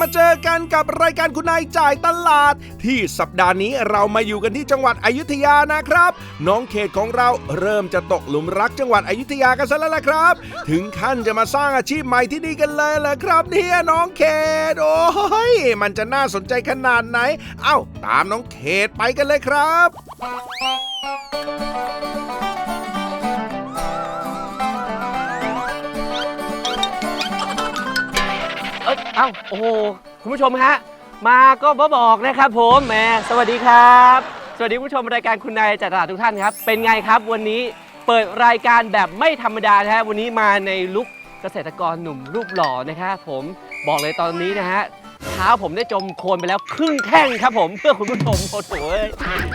มาเจอกันกับรายการคุณนายจ่ายตลาด ที่สัปดาห์นี้เรามาอยู่กันที่จังหวัดอยุธยานะครับ น้องเขตของเราเริ่มจะตกหลุมรักจังหวัดอยุธยากันซะแล้วล่ะครับ ถึงขั้นจะมาสร้างอาชีพใหม่ที่นี่กันเลยเหรอครับเนี่ยน้องเขตโอ้ยมันจะน่าสนใจขนาดไหน เอ้า ตามน้องเขตไปกันเลยครับ เอ้าโอ้โหคุณผู้ชมฮะมาก็มาบอกนะครับผมแหมสวัสดีครับ สวัสดีคุณผู้ชมรายการคุณนายจัดตลาดทุกท่านครับ เป็นไงครับวันนี้เปิดรายการแบบไม่ธรรมดานะฮะวันนี้มาในลุคเกษตรกรหนุ่มรูปหล่อนะครับผมบอกเลยตอนนี้นะฮะเท้าผมได้จมโคลนไปแล้วครึ่งแข้งครับผมเพื่อคุณผู้ชมโอ้โห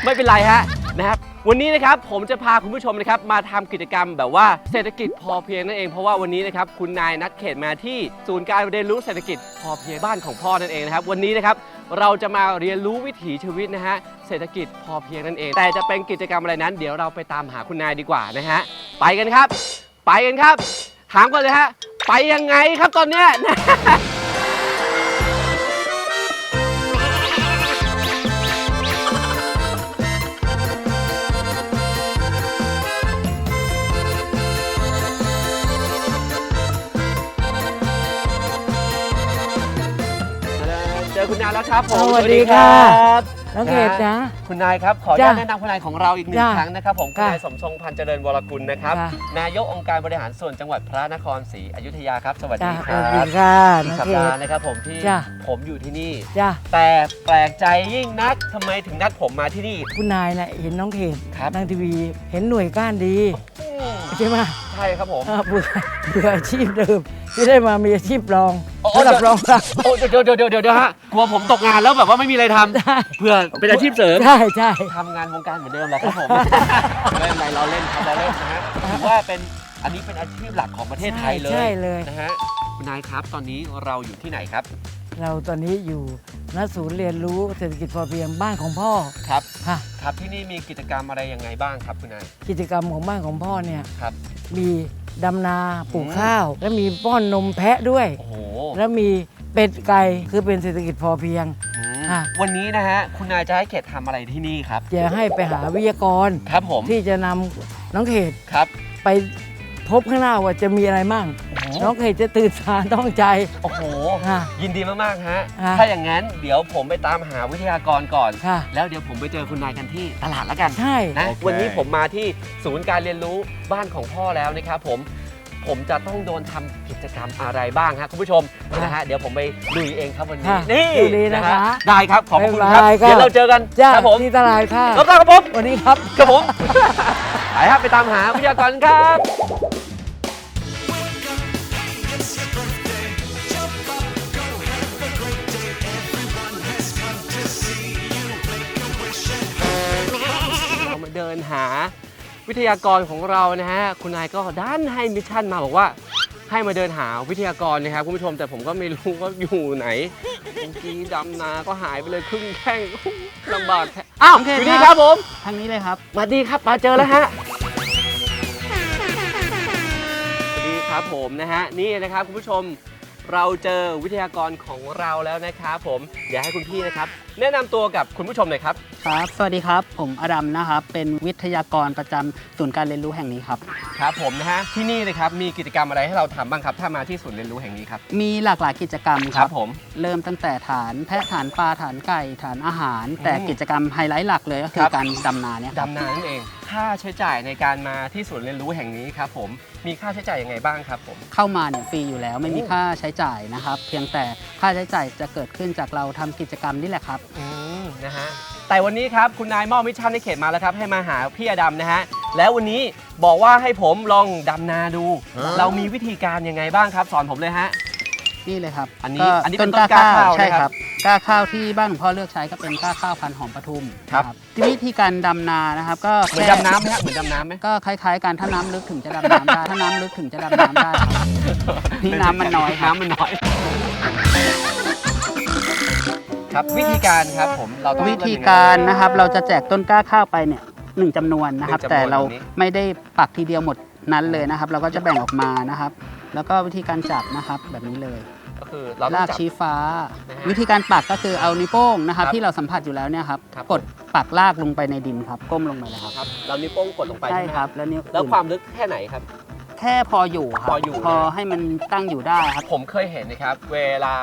ไม่เป็นไรฮะนะครับ วันนี้นะครับผมจะพาคุณผู้ชมนะครับมาทำกิจกรรมแบบว่าเศรษฐกิจพอเพียงนั่นเองเพราะว่าวันนี้นะครับคุณนายนัดเขตมาที่ศูนย์การเรียนรู้เศรษฐกิจพอเพียงบ้านของพ่อนั่นเองนะครับวันนี้นะครับเราจะมาเรียนรู้วิถีชีวิตนะฮะเศรษฐกิจพอเพียงนั่นเอง แต่จะเป็นกิจกรรมอะไรนั้น เดี๋ยวเราไปตามหาคุณนายดีกว่านะฮะไปกันครับ ไปกันครับ ถามก่อนเลยฮะไปยังไงครับตอนเนี้ย อคุณนายแล้วครับผมสวัสดีค่ะ รับน้องเกดนะ คุณนายครับขออนุญาตจ้ะแนะนำคุณนายของเราอีกหนึ่งจ้ะครั้งนะครับผมคุณค่ะนายสมทรงพันธ์เจริญวรกุลนะครับค่ะนายกองค์การบริหารส่วนจังหวัดพระนครศรีอยุธยาครับ สวัสจ้าดีคสรัวัสดีบค่ะอีน้กองสัปเกดาดห์นะครับผมที่จ้ะ ผมอยู่ที่นี่ จ้าแต่แปลกใจยิ่งนักทำไมถึงนัดผมมาที่นี่ คุณนายน่ะเห็นน้องเขตครับ ทางทีวี เห็นหน่วยก้านดี ใช่ไหมใช่ครับผมเออเบื่อเบื่ออาชีพเดิม ที่ได้มามีอาชีพรองโอ้ระดับรองรับโอ้เดี๋ยวเดี๋ยวเดี๋ยวเดี๋ยวเดี๋ยวฮะกลัวผมตกงานแล้วแบบว่าไม่มีอะไรทำได้เพื่อเป็นอาชีพเสริม ใช่ใช่ ทำงานวงการเหมือนเดิมแหละครับผม ไม่เป็นไรเราเล่นครับเราเล่นนะฮะถือว่าเป็นอันนี้เป็นอาชีพหลักของประเทศไทยเลยใช่เลย นะฮะคุณนายครับตอนนี้เราอยู่ที่ไหนครับเราตอนนี้อยู่ณศูนย์เรียนรู้เศรษฐกิจพอเพียงบ้านของพ่อครับ ค่ะ ครับที่นี่มีกิจกรรมอะไรยังไงบ้างครับคุณนายกิจกรรมของบ้านของพ่อเนี่ย ครับ มีดำนาปลูกอืมข้าว และมีป้อนนมแพะด้วย โอ้โหแล้วมีเป็ดไก่คือเป็นเศรษฐกิจพอเพียง อืมค่ะ วันนี้นะฮะ คุณนายจะให้เขตทำอะไรที่นี่ครับ จะให้ไปหาวิทยากร ครับผมที่จะนำน้องเขตครับ ไป พบข้างหน้าว่าจะมีอะไรมั่งโอ้โหน้องเขตจะตื่นตาต้องใจ โอ้โห ค่ะยินดีมากๆฮะ ค่ะถ้าอย่างนั้นเดี๋ยวผมไปตามหาวิทยากรก่อน ค่ะ แล้วเดี๋ยวผมไปเจอคุณนายกันที่ตลาดแล้วกัน ใช่ นะโอเค วันนี้ผมมาที่ศูนย์การเรียนรู้บ้านของพ่อแล้วนะครับผมผมจะต้องโดนทำกิจกรรมอะไรบ้างฮะคุณผู้ชมนะฮะเดี๋ยวผมไปลุยเองครับวันนี้ค่ะนี่ดูดีนะคะฮได้ครับขอบคุณครับบ๊ายบายครับเดี๋ยวเราเจอกันจ้าครับผมที่ตลาดค่ะ รับทราบครับผมวันนี้ครับ ครับผม ไปครับไปตามหาวิทยากรครับ เรามาเดินหาวิทยากรของเรานะฮะ คุณนายก็ด้านให้มิชชั่นมาบอกว่า ให้มาเดินหาวิทยากรนะครับคุณผู้ชมแต่ผมก็ไม่รู้ว่าอยู่ไหนบางทีดำนาก็หายไปเลยครึ่งแข้งลำบากแท้อ้าวโอเคอยู่นี่คครัรับบผมทางนี้เลยครับสวัสดีครับมาเจอแล้วฮะสวัสดีครับผมนะฮะนี่นะครับคุณผู้ชมเราเจอวิทยากรของเราแล้วนะครับผมเดี๋ยวให้คุณพี่นะครับ แนะนำตัวกับคุณผู้ชมหน่อยครับ ครับสวัสดีครับ ผมอดัมนะครับ เป็นวิทยากรประจำศูนย์การเรียนรู้แห่งนี้ครับ ครับผมนะฮะที่นี่นะครับมีกิจกรรมอะไรให้เราทำบ้างครับถ้ามาที่ศูนย์เรียนรู้แห่งนี้ครับมีหลากหลายกิจกรรมคครัรับบผม เริ่มตั้งแต่ฐานแพะฐานปลาฐานไก่ฐานอาหาร แต่อืมกิจกรรมไฮไลท์หลักเลยก็คืครัอบ การดำนาเนี่ยครับดำนานั่นเอง ค่าใช้จ่ายในการมาที่ศูนย์เรียนรู้แห่งนี้ครับผมมีค่าใช้จ่ายยังไงบ้างครับผม เข้ามาเนี่ยฟรีอยู่แล้วไม่มีโอ้ค่าใช้จ่ายนะครับ เพียงแต่ค่าใช้จ่ายจะเกิดขึ้นจากเราทำกิจกรรมนี่แหละครับ อืม นะฮะแต่วันนี้ครับคุณนายมอบมิชชั่นในเขตมาแล้วครับ ให้มาหาพี่อดำนะฮะแล้ววันนี้บอกว่าให้ผมลองดำนาดู เรามีวิธีการยังไงบ้างครับ สอนผมเลยฮะ นี่เลยครับอันนี้ก็อันนี้เป็นต้นกล้าข้าวใช่นะครับครับกล้าข้าวที่บ้านของพ่อเลือกใช้ก็เป็นกล้าข้าวพันธุ์หอมปทุมครับนะวิธีการดำนานะครับ ก็เหมือนแค่ดำน้ำไหมฮะเหมือนดำน้ำไหม ก็คล้ายๆกันถ้าน้ำลึกถึงจะดำน้ำได้ถ้าน้ำลึกถึงจะดำน้ำได้ครับ นี่น้ำมันน้อยครับ น้ำมันน้อย ครับวิธีการครับผมเราต้องวิธีการนะครับ เราจะแจกต้นกล้าข้าวไปเนี่ยหนึ่งจำนวนนะครับหนึ่งจำนวนแต่เราแบบนี้ไม่ได้ปักทีเดียวหมดนั้นเลยนะครับ เราก็จะแบ่งออกมานะครับ แล้วก็วิธีการจับนะครับแบบนี้เลยก็คือเราต้อลางกจับชี้ฟ้านะฮะวิธีการปักก็คือเอานิ้วโป้งนะครับครับที่เราสัมผัสอยู่แล้วเนี่ยครับครับกดปักลากลงไปในดินครับ ก้มลงไปเลยครับครับเรานิ้วโป้งกดลงไปใช่ไหมครับ แล้วนิ้วแล้วอื่นความลึกแค่ไหนครับแค่พออยู่ครับพออยู่พอให้มันตั้งอยู่ได้ครับ ผมเคยเห็นนะครับ เวลา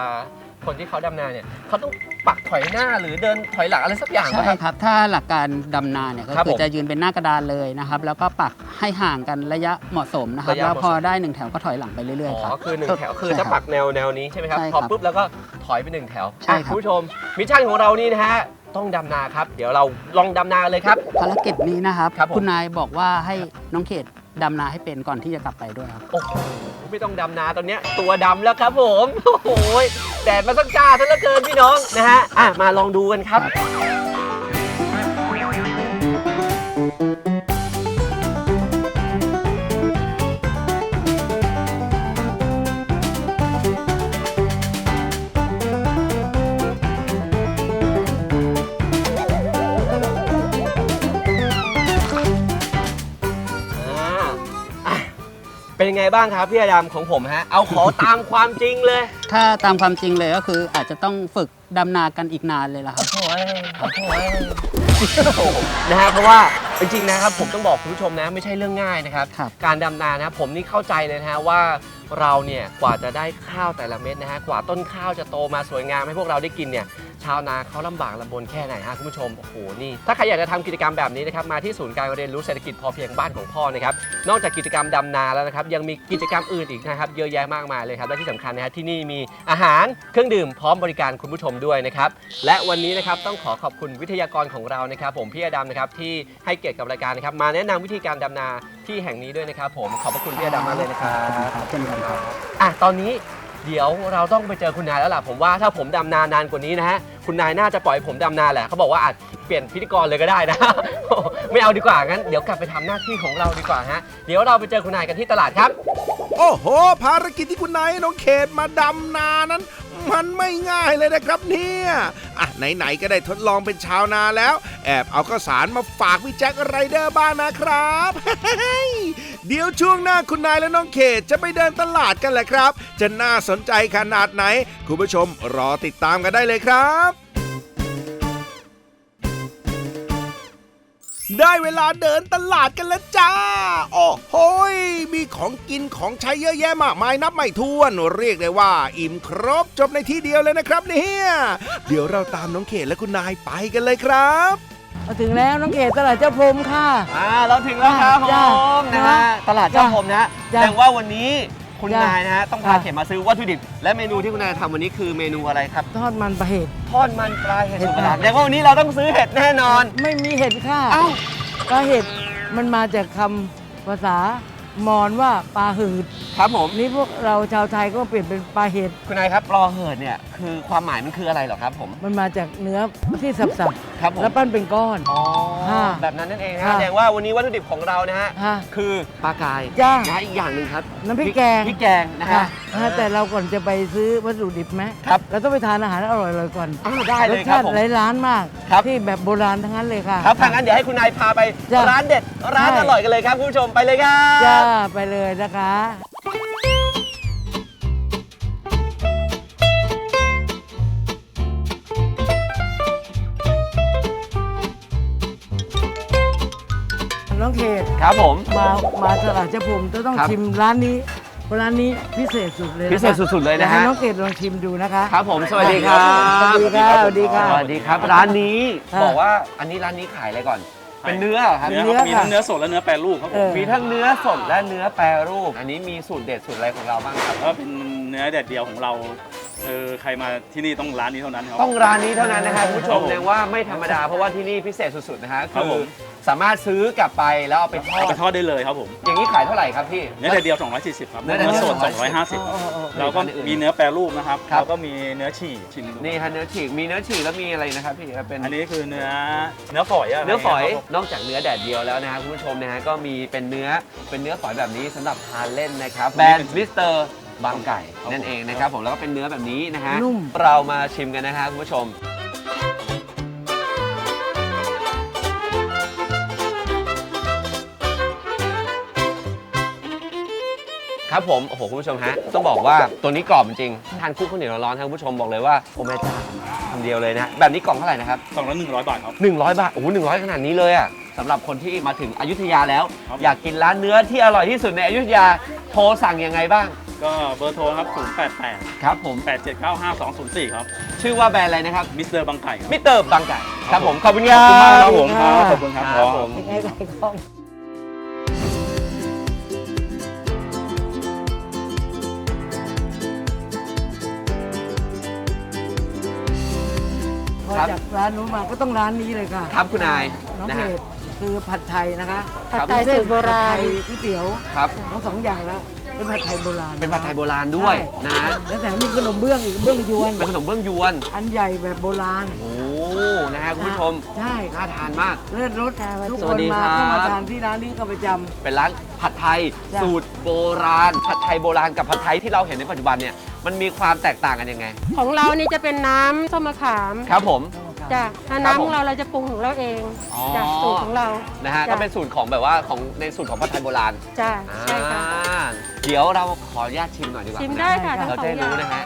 คนที่เขาดำนาเนี่ยเขาต้องปักถอยหน้าหรือเดินถอยหลังอะไรสักอย่างใช่ป่ะครับ ครับ ถ้าหลักการดำนาเนี่ยก็ครับคือผมจะยืนเป็นหน้ากระดานเลยนะครับ แล้วก็ปักให้ห่างกันระยะเหมาะสมนะครับ ระยะแล้วพอเหมาะสมได้หนึ่งแถวก็ถอยหลังไปเรื่อยอ๋ๆครับอคือหนึ่งแถวคือใช่จะรับปักแนวแนวนี้ใช่ไหมครับใช่พอครับปุ๊บแล้วก็ถอยไปหนึ่งแถวใช่ครับ อะคุณผู้ชมมิชชั่นของเรานี่นะฮะต้องดำนาครับ เดี๋ยวเราลองดำนาเลยครับ ภารกิจนี้นะครับ ครับผม คุณนายบอกว่าให้น้องเขต ดำนาให้เป็นก่อนที่จะกลับไปด้วยครับ โอ้โหไม่ต้องดำนาตอนเนี้ยตัวดำแล้วครับผม โอ้โหแดดมาสักจ้าซะเหลือเกินพี่น้องนะฮะอะมาลองดูกันครับ ยังไงบ้างครับพี่อดามของผมฮะ เอาขอตามความจริงเลย ถ้าตามความจริงเลยก็คืออาจจะต้องฝึก ดำนากันอีกนานเลยล่ะครับโอ้ยโอ้ยนะฮะเพราะว่าจริงๆนะครับผมต้องบอกคุณผู้ชมนะไม่ใช่เรื่องง่ายนะครับ ครับการดำนานะผมนี่เข้าใจเลยนะฮะว่าเราเนี่ยกว่าจะได้ข้าวแต่ละเม็ดนะฮะกว่าต้นข้าวจะโตมาสวยงามให้พวกเราได้กินเนี่ยชาวนาเขาลำบากลำบนแค่ไหนฮะคุณผู้ชมโอ้โหนี่ถ้าใครอยากจะทำกิจกรรมแบบนี้นะครับมาที่ศูนย์การเรียนรู้เศรษฐกิจพอเพียงบ้านของพ่อนะครับนอกจากกิจกรรมดำนาแล้วนะครับยังมีกิจกรรมอื่นอีกนะครับเยอะแยะมากมายเลยครับและที่สำคัญนะฮะที่นี่มีอาหารเครื่องดื่มพร้อมบริการคุณผู้ชมด้วยนะครับ และวันนี้นะครับต้องขอขอบคุณวิทยากรของเรานะครับ ผมพี่อดำนะครับที่ให้เกียรติกับรายการนะครับ มาแนะนำวิธีการดำนาที่แห่งนี้ด้วยนะครับ ผมขอบพระคุณพี่อดำมากเลยนะครับ ครับเช่นกันครับ อะตอนนี้เดี๋ยวเราต้องไปเจอคุณนายแล้วล่ะผมว่าถ้าผมดำนานานกว่านี้นะฮะคุณนายน่าจะปล่อยให้ผมดำนาแหละเขาบอกว่าอาจเปลี่ยนพิธีกรเลยก็ได้นะ ไม่เอาดีกว่างั้นเดี๋ยวกลับไปทำหน้าที่ของเราดีกว่าฮะเดี๋ยวเราไปเจอคุณนายกันที่ตลาดครับ โอ้โห ภารกิจที่คุณนายน้องเขตมาดำนานั้น มันไม่ง่ายเลยนะครับเนี่ยอะไหนๆก็ได้ทดลองเป็นชาวนาแล้ว แอบเอาข้าวสารมาฝากพี่แจ็คไรเดอร์บ้างนะครับเดี๋ยวช่วงหน้าคุณนายและน้องเขตจะไปเดินตลาดกันแหละครับ จะน่าสนใจขนาดไหน คุณผู้ชมรอติดตามกันได้เลยครับ ได้เวลาเดินตลาดกันแล้วจ้า โอ้โหยมีของกินของใช้เยอะแยะมากมายนับไม่ถ้วน เรียกได้ว่า อิ่มครบจบในที่เดียวเลยนะครับเนี่ยเดี๋ยวเราตามน้องเขตและคุณนายไปกันเลยครับมาถึงแล้วน้องเกดตลาดเจ้าพรมค่ะ อ่าเราถึงแล้วครับผจ้ะมนะฮะตลาดเจ้าพรมนะฮะจ้ะแสดงว่าวันนี้ คุณจ้ะนายนะฮะต้องพาค่ะเข็มมาซื้อวัตถุดิบ และเมนูที่คุณนายทำวันนี้คือเมนูอะไรครับทอดมันปลาเห็ดทอดมันปลาเห็ดเห็ดสุกราค่ะแสดงว่าวันนี้เราต้องซื้อเห็ดแน่นอน ไม่มีเห็ดค่ะเอ้าปลาเห็ดมันมาจากคำภาษา มอญว่าปลาหืด ครับผม นี่พวกเราชาวไทยก็เปลี่ยนเป็นปลาเห็ด คุณนายครับปลาเหิดเนี่ยคือความหมายมันคืออะไรเหรอครับผม มันมาจากเนื้อที่สับครับผๆมแล้วปั้นเป็นก้อน อ๋อ ค่ะแบบนั้นนั่นเองนะฮะค่ะแสดงว่าวันนี้วัตถุดิบของเรานะฮะ ค่ะคือปลากายจ้านะฮะอีกอย่างหนึ่งครับน้ำพริกแกง พริกแกงนะค่ะฮะ อ่าแต่เราก่อนจะไปซื้อวัตถุดิบไหมครับเราต้องไปทานอาหารอร่อยๆก่อนอ้าวได้รเลสยครัชาบติผมหลายร้านมาก ครับ ที่แบบโบราณทั้งนั้นเลยค่ะ ครับทางนั้นเดี๋ยวให้คุณนายพาไปจ้ะร้านเด็ดร้านใช่ อร่อยกันเลยครับคุณผู้ชมไปเลยครัจ้าบไปเลยนะคะ น้องเขตครับผม มามาตลาดเจ้าพรมจะต้องครับชิมร้านนี้เพราะร้านนี้พิเศษสุดเลยนะคะพิเศษสุดๆเลยนะฮะ ให้น้องเกดลองชิมดูนะคะ ครับผม สวัสดีครับ สวัสดีค่ะสวัสดีค่ะสวัสดีครับ ร้านนี้ ค่ะ บอกว่าอันนี้ร้านนี้ขายอะไรก่อน เป็นเนื้อเหรอครับ เนื้เนื้ออครับมีทั้ค่ะงเนื้อสดและเนื้อแปรรูปครับผเอมอ มีทั้งเนื้อสดและเนื้อแปรรูป อันนี้มีสูตรเด็ดสูตรอะไรของเราบ้างครับ ก็เป็นเนื้อแดดเดียวของเราเออใครมาที่นี่ต้องร้านนี้เท่านั้นครับ ต้องร้านนี้เท่านั้นนะครับคุณผู้ชมครับผมแสดงว่าไม่ธรรมดาเพราะว่าที่นี่พิเศษสุดๆนะฮะครับคืผอม สามารถซื้อกลับไปแล้วเอาไปทอเอาดไปทอดได้เลยครับผม อย่างนี้ขายเท่าไหร่ครับพี่ เนื้อแดดเดียว 240 ครับ เนื้เนื้อแดดเดียวอสด240 250 แล้วก็มีเนื้อแปรรูปนะครับ ครับ แล้วก็มีเนื้อฉี่ชิ้นนี่ฮะเนื้อฉีกมีเนื้อฉีกแล้วมีอะไรนะครับพี่เป็น อันนี้คือเนื้อเนื้อฝอยะเนื้อฝอยครับผมนอกจากเนื้อแดดเดียวแล้วนะฮะคุณผู้ชมนะฮะก็มีเป็นเนื้อเป็นเนื้อฝอยแบบนี้สำหรับทานเล่นนะครับแบรนด์มิสเตอร์บางไก่นั่นเองนะครับผมแล้วก็เป็นเนื้อแบบนี้นะฮะนุ่ม เรามาชิมกันนะฮะคุณผู้ชม คครับผม โอ้โห คุณผู้ชมฮะ ต้องบอกว่าตัวนี้กรอบจริงๆทานคู่ข้าวเหนียวร้อนๆท่านผู้ชมบอกเลยว่า โอ้แม่เจ้าคำเดียวเลยนะ แบบนี้กล่องเท่าไหร่นะครับกล่องละหนึ่งร้อยบาทครับ 100 บาท โอ้โห100ขนาดนี้เลยอะสำหรับคนที่มาถึงอยุธยาแล้ว ครับ อยากกินร้านเนื้อที่อร่อยที่สุดในอยุธยา โทรสั่งยังไงบ้าง ก็เบอร์โทรครับ 0 8 8 ครับผม 8 7 9 5 2 0 4 ครับ ชื่อว่าแบรนด์อะไรนะครับ มิสเตอร์บางไก่ครับ มิสเตอร์บางไก่ ครับผม ขอบคุณคขรัอบบคุณมากครับผมครับขอบคุณครับครับผผมมใกล้ๆกล้อง ครับ จากร้านนู้นมาก็ต้องร้านนี้เลยค่ะครับคุณนายน้องนะเกฮะดคือผัดไทยนะคะครับผัดไทยสูตรโบราณก๋วยเตี๋ยวครับ ทั้งสองอย่างแล้วเป็นผัดไทยโบราณเป็นผัดไทยโบราณด้วยนะฮะแล้วแต่มีขนมเบื้องอีกเบื้องยวน เป็นขนมเบื้องยวน อันใหญ่แบบโบราณโอ้นะฮะคุณผู้ชมใช่น่าทานมาก เลิศรสทุกสควัสนดีมาครับ ก็มาทานที่ร้านนี้ก็ประจำเป็นร้านผัดไทยจ้ะสูตรโบราณ ผัดไทยโบราณกับผัดไทยที่เราเห็นในปัจจุบันเนี่ย มันมีความแตกต่างกันยังไง ของเรานี่จะเป็นน้ำส้มมะขามครับผม จ้ะถ้าครับผมน้ำของเราเราจะปรุงของเราเองอ๋อ จ้ะสูตรของเรานะฮะจ้ะก็เป็นสูตรของแบบว่าของในสูตรของผัดไทยโบราณจ้ะอ่าใช่ค่ะเดี๋ยวเราขออนุญาตชิมหน่อยดีกว่าชิมได้ค่ะทั้งเราสอจะงได้อย่ารู้งนะฮะ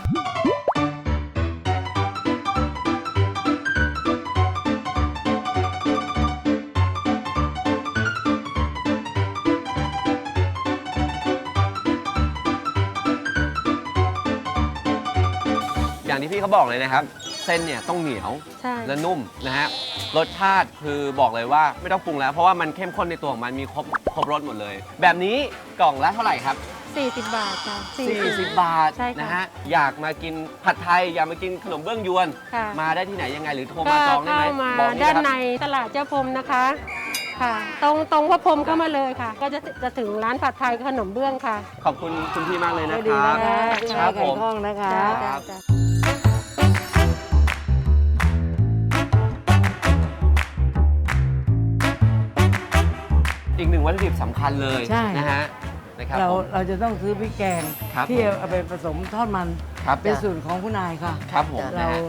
อย่างที่พี่เขาบอกเลยนะครับ เส้นเนี่ยต้องเหนียวใช่ และนุ่มนะฮะรสชาติคือบอกเลยว่าไม่ต้องปรุงแล้ว เพราะว่ามันเข้มข้นในตัวของมันมีครบครบรสหมดเลย แบบนี้กล่องละเท่าไหร่ครับ 40 บาทจ้ะ40 บาทใช่ค่ะ นะฮะอยากมากินผัดไทย อยากมากินขนมเบื้องยวน ค่ะมาได้ที่ไหนยังไงหรือโทรก็มาจองได้เข้าไหมมาบอกด้านครับในตลาดเจ้าพรมนะคะ ค่ะ ตรงตรงพระพรหมเข้ามาเลยค่ะ ก็จะจะถึงร้านผัดไทยขนมเบื้องค่ะขอบคุณคุณพี่มากเลยนะก็คดีรันะบ คะคที่รัให้บไก่ผมข้องนะคะ จ้ะครับจ้ะ อีกหนึ่งวัตถุดิบสำคัญเลยใช่ นะฮะนะครับเราผม เราจะต้องซื้อพริกแกงครับที่ผมเอาไปผสมทอดมันครับเป็นสูตรของผู้นายค่ะ ครับผมเรานะฮะ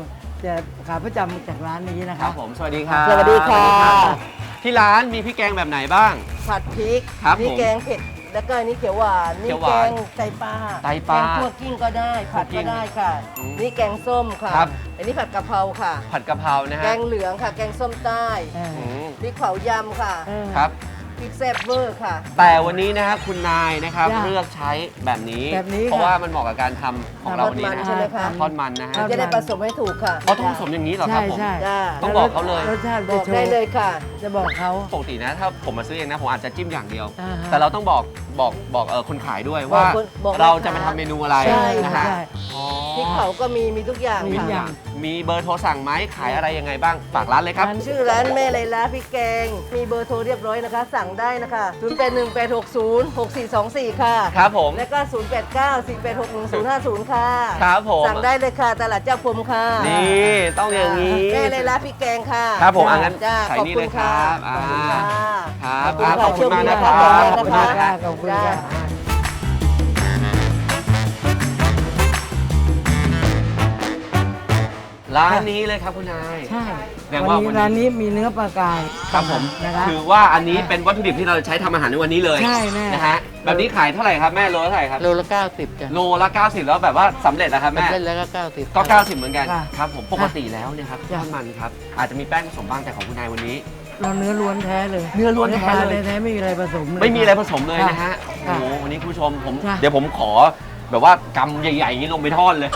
จะขาประจำจากร้านนี้นะครัคะ บผมสวัสดีครับสวัสดีค่ะสวัสดีรับที่ร้านมีพริกแกงแบบไหนบ้าง ผัดพริกครับนี่ผมแกงเผ็ด แล้วก็อันนี่เขียวหวานเขีนี่ยวหวาแกนงไตปลาไตปลาแกงคั่วกิ้งก็ได้ ผัดคั่วกิ้ก็งได้ค่ะ อืมนี่แกงส้มค่ะ ครับ อันนี้ผัดกะเพราค่ะ ผัดกะเพรานะแกฮะงเหลืองค่ะ แกงส้มใต้เอออืมพริกเผายำค่ะเออครับ พริกแซ่บเวอร์ค่ะ แต่วันนี้นะฮะคุณนายนะครับจ้ะเลือกใช้แบบนี้ แบบนี้เพราะค่ะว่ามันเหมาะกับการทำของเราวันนี้นะทอดมันใช่ไหมคะ ทอดมันนะฮะทอดจะได้ผสมให้ถูกค่ะเขาต้องผสมอย่างนี้เหรอคใช่รับผม ใช่จ้าต้องบอกเขาเลย รสชาติบจะอกโชได้ว์เลยค่ะ จะบอกเขา ปกตินะถ้าผมมาซื้อเองนะผมอาจจะจิ้มอย่างเดียว อ่าฮะแต่เราต้องบอกบอกบอกเออคนขายด้วยว่าคนบอกเราแม่ค้าจะไปทำเมนูอะไรใช่ นะฮะใช่ อ๋อ พริกเผาก็มีมีทุกอย่างมีค่ะอย่างมีเบอร์โทรสั่งไหมขายอะไรยังไงบ้างฝากร้านเลยครับร้านชื่อร้านแม่ไรล้าพริกแกง มีเบอร์โทรเรียบร้อยนะคะ สั่งได้นะคะ0 8 1 8 6 0 6 4 2 4 ค่ะ ครับผม แล้วก็ 0 8 9 4 8 6 1 0 5 0 ค่ะครับผม สั่งได้เลยค่ะ ตลาดเจ้าพรมค่ะนี่ต้องอย่างนี้ แม่เลยละพี่แกงค่ะครับผมอะงั้นจ้าใส่ขอบนี่คุเลณยครัค่ะบขอบคุณค่ะ ครับขอบคุณอะขอบคุณมากนะคค่ะรับโชคดีนะคะขอบคุณค่ะขอบคุณค่ะ ร้านนี้เลยครับคุณนาย ใช่แสดงว่าวันวันนี้นี้ ร้านนี้มีเนื้อปลากายครับผมนะคะถือว่าอันนี้เป็นวัตถุดิบที่เราใช้ทำอาหารในวันนี้เลยใช่แม่ นะฮะแบบนี้ขายเท่าไหร่ครับแม่โลเท่าไหร่ครับโลละ90จ้ะโลละ90 แล้วแบบว่าสำเร็จนะครับแม่ เล่นแล้วก็90 ก็ 90 เหมือนกันค่ะครับผมปกติแล้วเนี่ยครับทจ้ะอดมันครับอาจจะมีแป้งผสมบ้างแต่ของคุณนายวันนี้ เราเนื้อล้วนแท้เลยเนื้อล้วนแท้เลยปาแท้ๆไม่มีอะไรผสมเลย ไม่มีอะไรผสมเลยค่นะฮะโอ้ค่ะโหวันนี้คุณผู้ชมผม ค่ะ เดี๋ยวผมขอแบบว่ากำใหญ่ๆอย่างนี้ลงไปทอดเลย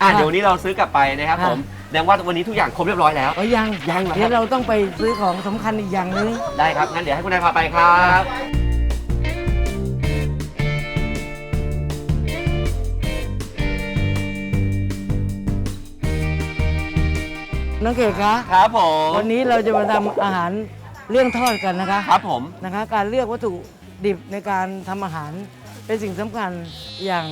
อะค่ะเดี๋ยววันนี้เราซื้อกลับไปนะครับค่ะผมแสดงว่าวันนี้ทุกอย่างครบเรียบร้อยแล้วอ๋อยังยังเหรอครับ เดี๋ยวเราต้องไปซื้อของสำคัญอีกอย่างหนึง ได้ครับ งั้นเดี๋ยวให้คุณนายพาไปครับ น้องเกดคะ ครับผมวันนี้เราจะมาทำอาหารเรื่องทอดกันนะคะครับผม นะคะ การเลือกวัตถุดิบในการทำอาหารเป็นสิ่งสำคัญอย่าง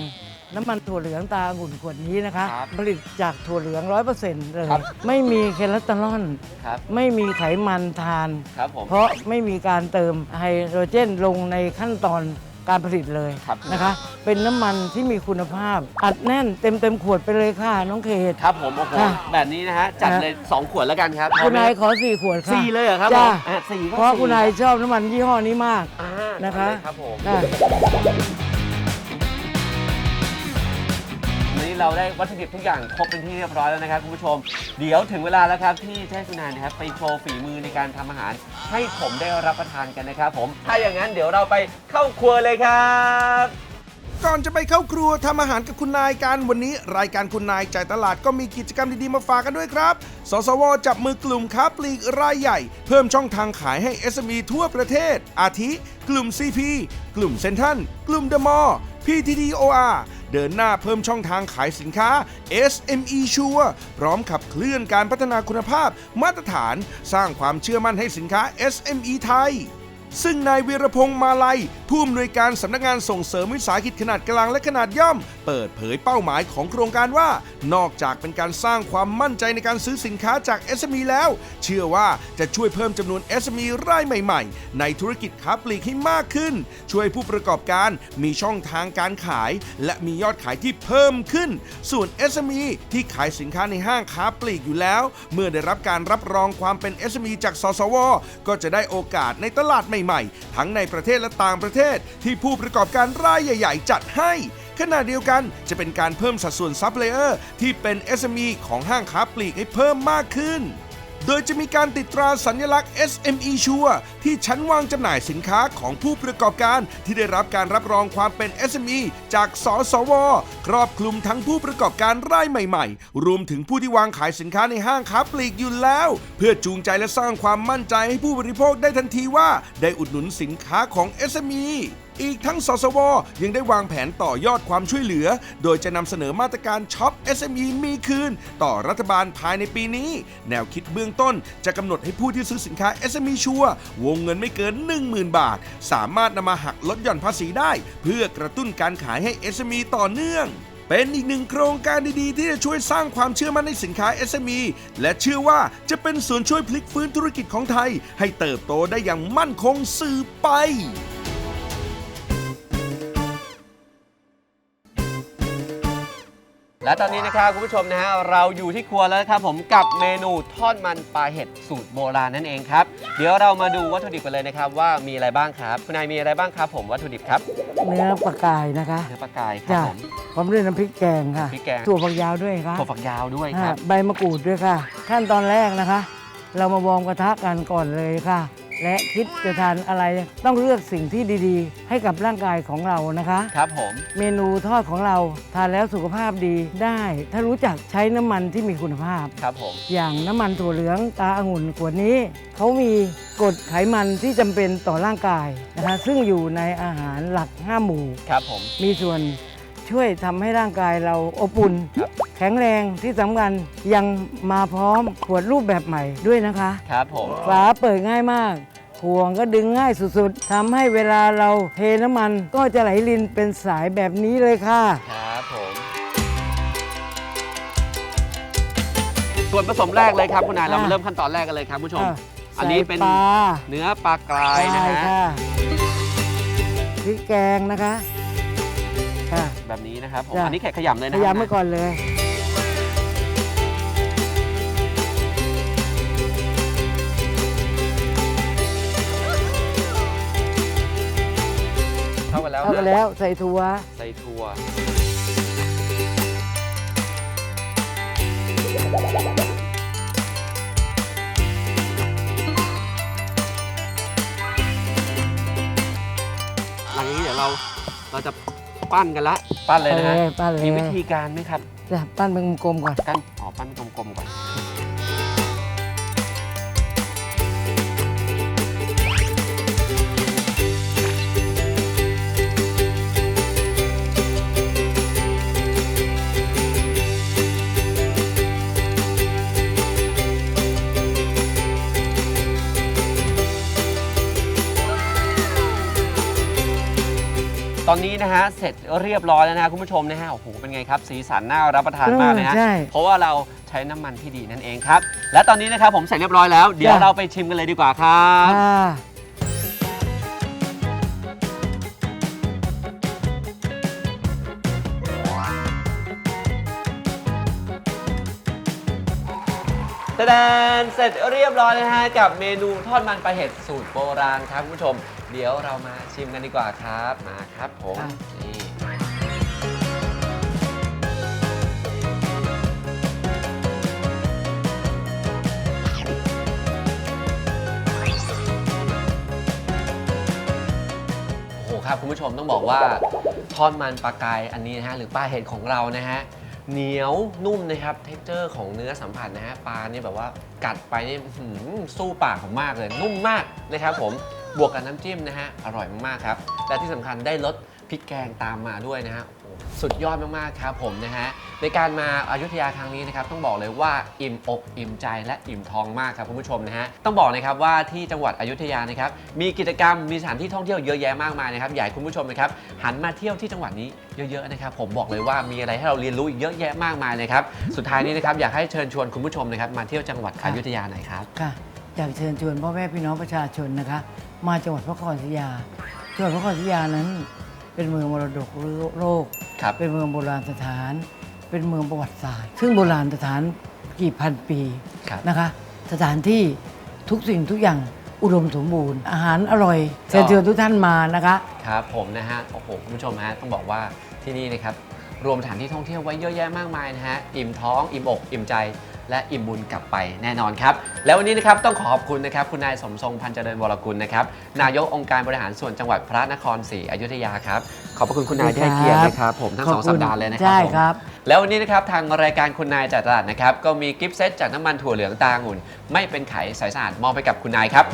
น้ำมันถั่วเหลืองตาองุ่นขวดนี้นะคะ ครับผลิตจากถั่วเหลืองร้อยเปอร์เซ็นต์เลยครับ ไม่มีเคลสเตอรอลครับไม่มีไขมันทาน ครับผม เพราะไม่มีการเติมไฮโดรเจนลงในขั้นตอนการผลิตเลยครับนะคะ เป็นน้ำมันที่มีคุณภาพ อัดแน่นเต็มเต็มๆขวดไปเลยค่ะ น้องเขต ครับผมโอ้โหค่ะแบบนี้นะฮะจัดค่ะเลย 2 ขวดแล้วกันครับคุณนายขอสี่ขวดค่ะสี่เลยเหรอครับจ้าผมอะสี่ก็เพราะสี่คุณนายชอบน้ำมันยี่ห้อนี้มาก อ่านะคะ ได้ครับผม ค่ะ นี่เราได้วัตถุดิบทุกอย่างครบเป็นที่เรียบร้อยแล้วนะครับคุณผู้ชม เดี๋ยวถึงเวลาแล้วครับที่จะให้คุณนายนะครับไปโชว์ฝีมือในการทำอาหาร ให้ผมได้รับประทานกันนะครับผม ถ้าอย่างนั้นเดี๋ยวเราไปเข้าครัวเลยครับ ก่อนจะไปเข้าครัวทำอาหารกับคุณนายกันวันนี้ รายการคุณนายจ่ายตลาดก็มีกิจกรรมดีๆมาฝากกันด้วยครับ สสว จับมือกลุ่มค้าปลีกรายใหญ่ เพิ่มช่องทางขายให้ SME ทั่วประเทศ อาทิ กลุ่ม CP กลุ่มเซนทันกลุ่มเดอะมอ PTTOR เดินหน้าเพิ่มช่องทางขายสินค้า SME ชัวพร้อมขับเคลื่อนการพัฒนาคุณภาพมาตรฐาน สร้างความเชื่อมั่นให้สินค้า SME ไทย ซึ่งนายวีรพงษ์มาลัย ผู้อำนวยการสำนักงานส่งเสริมวิสาหกิจขนาดกลางและขนาดย่อม เปิดเผยเป้าหมายของโครงการว่า นอกจากเป็นการสร้างความมั่นใจในการซื้อสินค้าจาก SME แล้ว เชื่อว่าจะช่วยเพิ่มจำนวน SME รายใหม่ ๆ ในธุรกิจค้าปลีกให้มากขึ้น ช่วยผู้ประกอบการมีช่องทางการขาย และมียอดขายที่เพิ่มขึ้น ส่วน SME ที่ขายสินค้าในห้างค้าปลีกอยู่แล้ว เมื่อได้รับการรับรองความเป็น SME จากสสว ก็จะได้โอกาสในตลาดใหม่ๆ ทั้งในประเทศและต่างประเทศ ที่ผู้ประกอบการรายใหญ่ ๆ จัดให้ ขณะเดียวกันจะเป็นการเพิ่มสัดส่วนซัพพลายเออร์ที่เป็น SME ของห้างค้าปลีกให้เพิ่มมากขึ้น โดยจะมีการติดตราสัญลักษณ์ SME ชัวที่ชั้นวางจำหน่ายสินค้าของผู้ประกอบการ ที่ได้รับการรับรองความเป็น SME จากสสว ครอบคลุมทั้งผู้ประกอบการรายใหม่ ๆ รวมถึงผู้ที่วางขายสินค้าในห้างค้าปลีกอยู่แล้ว เพื่อจูงใจและสร้างความมั่นใจให้ผู้บริโภคได้ทันทีว่า ได้อุดหนุนสินค้าของ SME อีกทั้งสสว ยังได้วางแผนต่อยอดความช่วยเหลือ โดยจะนำเสนอมาตรการช็อป SME มีคืน ต่อรัฐบาลภายในปีนี้ แนวคิดเบื้องต้นจะกำหนดให้ผู้ที่ซื้อสินค้า SME ชัวร์วงเงินไม่เกิน 10,000 บาท สามารถนำมาหักลดหย่อนภาษีได้ เพื่อกระตุ้นการขายให้ SME ต่อเนื่องเป็นอีกหนึ่งโครงการดีๆ ที่จะช่วยสร้างความเชื่อมั่นในสินค้า SME และเชื่อว่าจะเป็นส่วนช่วยพลิกฟื้นธุรกิจของไทย ให้เติบโตได้อย่างมั่นคงสืบไป และตอนนี้นะครับคุณผู้ชมนะฮะเราอยู่ที่ครัวแล้วนะครับผมกับเมนูทอดมันปลาเห็ดสูตรโบราณนั่นเองครับ เดี๋ยวเรามาดูวัตถุดิบกันเลยนะครับว่ามีอะไรบ้างครับคุณนายมีอะไรบ้างครับผมวัตถุดิบครับเนื้อปลากายนะคะเนื้อปลากายครัจ้ะบผม พร้อมด้วยน้ำพริกแกงค่ะพริกแกง ถั่วฝักยาวด้วยค่ะถั่วฝักยาวด้วยครับอ่าใบมะกรูดด้วยค่ะ ขั้นตอนแรกนะคะ เรามาวอร์มกระทะกันก่อนเลยค่ะ และคิดจะทานอะไรต้องเลือกสิ่งที่ดีๆ ให้กับร่างกายของเรานะคะ ครับผม เมนูทอดของเราทานแล้วสุขภาพดีได้ ถ้ารู้จักใช้น้ำมันที่มีคุณภาพ ครับผม อย่างน้ำมันถั่วเหลืองตาองุ่นขวดนี้เขามีกรดไขมันที่จำเป็นต่อร่างกายนะคะซึ่งอยู่ในอาหารหลัก 5 หมู่ ครับผม มีส่วนช่วยทำให้ร่างกายเราอบอุ่น ครับ แข็งแรงที่สำคัญยังมาพร้อมขวดรูปแบบใหม่ด้วยนะคะ ครับผม ฝาเปิดง่ายมาก ห่วงก็ดึงง่ายสุดๆทำให้เวลาเราเทน้ำมันก็จะไหลลินเป็นสายแบบนี้เลยค่ะ ครับผม ส่วนผสมแรกเลยครับคุณนายเรามาอะเริ่มขั้นตอนแรกกันเลยครับคุณผู้ชม อะอันนี้เป็นใส่ปลา เนื้อปลากรายนะใช่ฮะค่ะพริกแกงนะคะค่ะ แบบนี้นะครับผมจ้ะ อันนี้แขกขยำเลยพนะยายามครับไว้ก่อนเลย แล้วเข้ากันนะแล้วใส่ถั่วใส่ถั่วหลังจากนี้เดี๋ยวเราเราจะปั้นกันละปั้นเลยนะฮะเออปั้นเลยมีวิธีการไหมครับจะปั้นเป็นกลมๆก่อนกันอ๋อปั้นกลมๆก่อน ตอนนี้นะฮะเสร็จเรียบร้อยแล้วนะฮะคุณผู้ชมนะฮะโอ้โหเป็นไงครับ สีสันน่ารับประทานมากเลยฮะใช่ เพราะว่าเราใช้น้ำมันที่ดีนั่นเองครับ และตอนนี้นะครับผมเสร็จเรียบร้อยแล้ว เดี๋ยวจ้ะเราไปชิมกันเลยดีกว่าครับค่ะ แสดงเสร็จเรียบร้อยนะฮะกับเมนูทอดมันปลาเห็ดสูตรโบราณครับคุณผู้ชม เดี๋ยวเรามาชิมกันดีกว่าครับมาครับผมนี่โอ้โหครับคุณผู้ชมต้องบอกว่าทอดมันปลาไกาอันนี้นะฮะหรือปลาเห็ดของเรานะฮะ เหนียวนุ่มนะครับ เท็กเจอร์ของเนื้อสัมผัสนะฮะปลานี่แบบว่ากัดไปนี่หือสู้ปากผมมากเลย นุ่มมากนะครับผมบวกกับน้ำจิ้มนะฮะอร่อยมากๆครับ และที่สำคัญได้รสพริกแกงตามมาด้วยนะฮะโห สุดยอดมากๆครับผมนะฮะในการมาอายุทยาครั้งนี้นะครับต้องบอกเลยว่าอิ่มอกอิ่มใจและอิ่มท้องมากครับคุณผู้ชมนะฮะต้องบอกนะครับว่าที่จังหวัดอยุธยานะครับมีกิจกรรมมีสถานที่ท่องเที่ยวเยอะแยะมากมายนะครับอยากคุณผู้ชมนะครับหันมาเที่ยวที่จังหวัดนี้เยอะๆนะครับผมบอกเลยว่ามีอะไรให้เราเรียนรู้อีกเยอะแยะมากมายเลยครับสุดท้ายนี้นะครับอยากให้เชิญชวนคุณผู้ชมนะครับมาเที่ยวจังหวัดอยุธยาหน่อยครับค่ะอยากเชิญชวนพ่อแม่พี่น้องประชาชนนะคะ มาจังหวัดพระนครศรีอยุธยาจังหวัดพระนครศรีอยุธยานั้น เป็นเมืองมรดกโลก ครับ เป็นเมืองโบราณสถาน เป็นเมืองประวัติศาสตร์ ซึ่งโบราณสถานกี่พันปีครับนะคะ สถานที่ทุกสิ่งทุกอย่างอุดมสมบูรณ์ อาหารอร่อยเชิญชวนทุกท่านมานะคะ ครับผมนะฮะ โอ้โหคุณผู้ชมฮะ ต้องบอกว่าที่นี่นะครับ รวมสถานที่ท่องเที่ยวไว้เยอะแยะมากมายนะฮะ อิ่มท้อง อิ่มอก อิ่มใจ และอิ่มบุญกลับไปแน่นอนครับ แล้ววันนี้นะครับต้องขอขอบคุณนะครับคุณนายสมทรงพันธ์เจริญวรกุลนะครับนายกองค์การบริหารส่วนจังหวัดพระนครศรีอยุธยาครับขอบพระคุณคุณนายที่ให้เกียรตินะครับผมทั้งสองขอบคุณสัปดาห์เลยนะครัใช่ผมครับ แล้ววันนี้นะครับทางรายการคุณนายจากตลาดนะครับก็มีกิฟต์เซตจากน้ำมันถั่วเหลืองตาองุ่น ไม่เป็นไขใสสะอาดมอบไปกับคุณนายครับ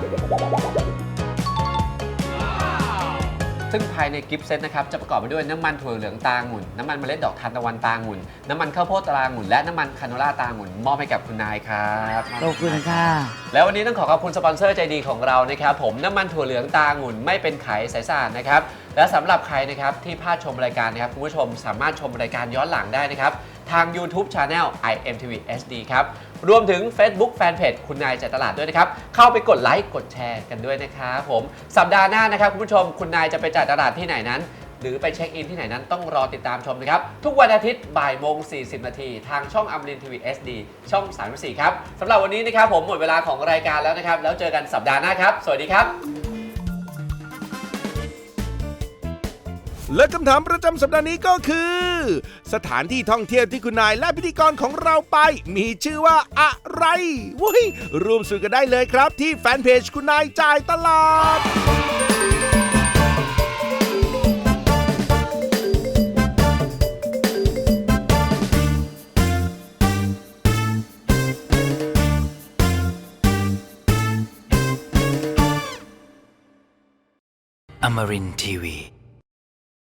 ซึ่งภายในกิฟต์เซตนะครับจะประกอบไปด้วยน้ำมันถั่วเหลืองตาองุ่น น้ำมันเมล็ดดอกทานตะวันตาองุ่น น้ำมันข้าวโพดตาองุ่น และน้ำมันคาโนล่าตาองุ่นมอบให้กับคุณนายครับขอบคุณค่ะ แล้ววันนี้ต้องขอขอบคุณสปอนเซอร์ใจดีของเรานะครับผมน้ำมันถั่วเหลืองตาองุ่นไม่เป็นไขใสสะอาดนะครับและสำหรับใครนะครับที่พลาดชมรายการนะครับคุณผู้ชมสามารถชมรายการย้อนหลังได้นะครับทาง YouTube Channel IMTV HD ครับ รวมถึง Facebook Fanpage คุณนายจ่ายตลาดด้วยนะครับ เข้าไปกดไลค์กดแชร์กันด้วยนะครับผมสัปดาห์หน้านะครับคุณผู้ชมคุณนายจะไปจ่ายตลาดที่ไหนนั้น หรือไปเช็คอินที่ไหนนั้นต้องรอติดตามชมนะครับ ทุกวันอาทิตย์บ่ายโมง 40 นาที ทางช่องอมรินทีวีเอสดีช่อง 34 ครับสำหรับวันนี้นะครับผมหมดเวลาของรายการแล้วนะครับ แล้วเจอกันสัปดาห์หน้าครับ สวัสดีครับ และคำถามประจำสัปดาห์นี้ก็คือ สถานที่ท่องเที่ยวที่คุณนายและพิธีกรของเราไป มีชื่อว่าอะไรวุ้ยร่วมสุดกันได้เลยครับ ที่แฟนเพจคุณนายจ่ายตลาด Amarin Tiwi.